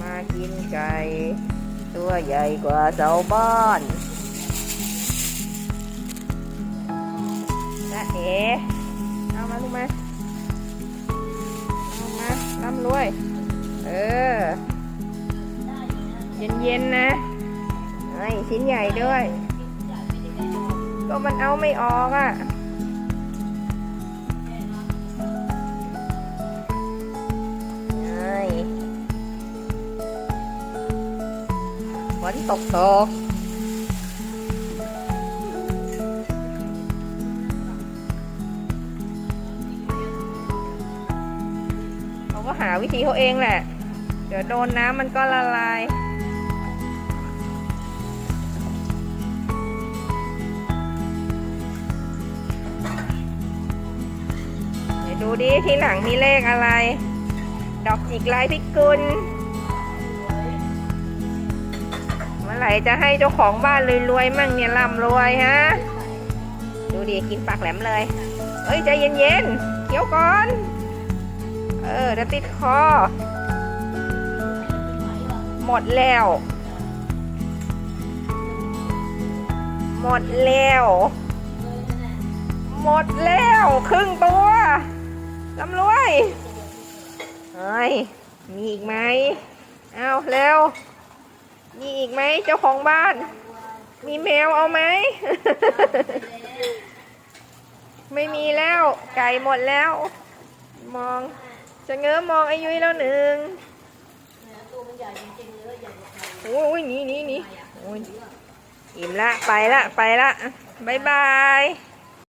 มากินไก่ ตัวใหญ่กว่าเสาบ้านนะเอ๋เอามาลูกมาเอามาร่ำรวย เออ เย็นๆนะไอ้ชิ้นใหญ่ด้วย ก็มันเอาไม่ออกอะ ฝนตกตกเขาก็หาวิธีเขาเองแหละ เดี๋ยวโดนน้ำมันก็ละลายดูดิที่หลังมีเลขอะไร ดอกจิกลายพิกุล มื่อไหร่จะให้เจ้าของบ้านรวยๆมั่งเนี่ยร่ำรวยฮะ ดูดิกินปากแหลมเลย เอ้ยใจเย็นๆเคี้ยวก่อน เออเดี๋ยวติดคอ หมดแล้ว หมดแล้ว หมดแล้ว ครึ่งตัวลำรวยเฮ้ยมีอีกไหม เอาเร็ว มีอีกไหมเจ้าของบ้าน มีแมวเอาไหม ไม่มีแล้วไก่หมดแล้ว มองจะเง้อมองไอ้ยุ้ยแล้วหนึ่งโอ้ยหนีหนีหนีอิ่มละไปละไปละบายบาย